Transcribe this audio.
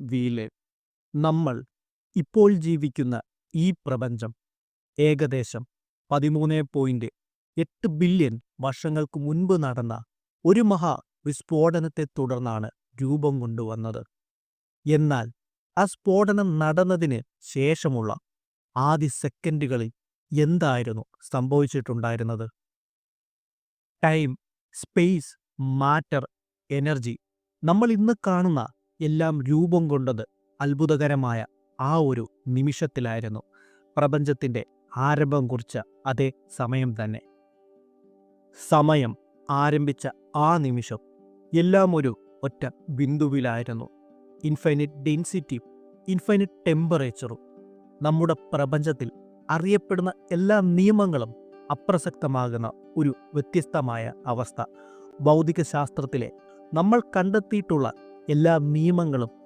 Wheel നമ്മൾ ഇപ്പോൾ ജീവിക്കുന്ന ഈ പ്രപഞ്ചം ഏകദേശം പതിമൂന്ന് പോയിന്റ് എട്ട് ബില്യൺ വർഷങ്ങൾക്ക് മുൻപ് നടന്ന ഒരു മഹാ വിസ്ഫോടനത്തെ തുടർന്നാണ് രൂപം കൊണ്ടുവന്നത്. എന്നാൽ ആ സ്ഫോടനം നടന്നതിന് ശേഷമുള്ള ആദ്യ സെക്കൻഡുകളിൽ എന്തായിരുന്നു സംഭവിച്ചിട്ടുണ്ടായിരുന്നത്? Time space matter energy. നമ്മൾ ഇന്ന് കാണുന്ന എല്ലാം രൂപം കൊണ്ടത് അത്ഭുതകരമായ ആ ഒരു നിമിഷത്തിലായിരുന്നു. പ്രപഞ്ചത്തിന്റെ ആരംഭം കുറിച്ച അതേ സമയം തന്നെ. സമയം ആരംഭിച്ച ആ നിമിഷം എല്ലാം ഒരു ഒറ്റ ബിന്ദുവിലായിരുന്നു. ഇൻഫൈനിറ്റ് ഡെൻസിറ്റിയും ഇൻഫൈനിറ്റ് ടെമ്പറേച്ചറും നമ്മുടെ പ്രപഞ്ചത്തിൽ അറിയപ്പെടുന്ന എല്ലാ നിയമങ്ങളും അപ്രസക്തമാകുന്ന ഒരു വ്യത്യസ്തമായ അവസ്ഥ. ഭൗതികശാസ്ത്രത്തിലെ നമ്മൾ കണ്ടെത്തിയിട്ടുള്ള എല്ലാ നിയമങ്ങളും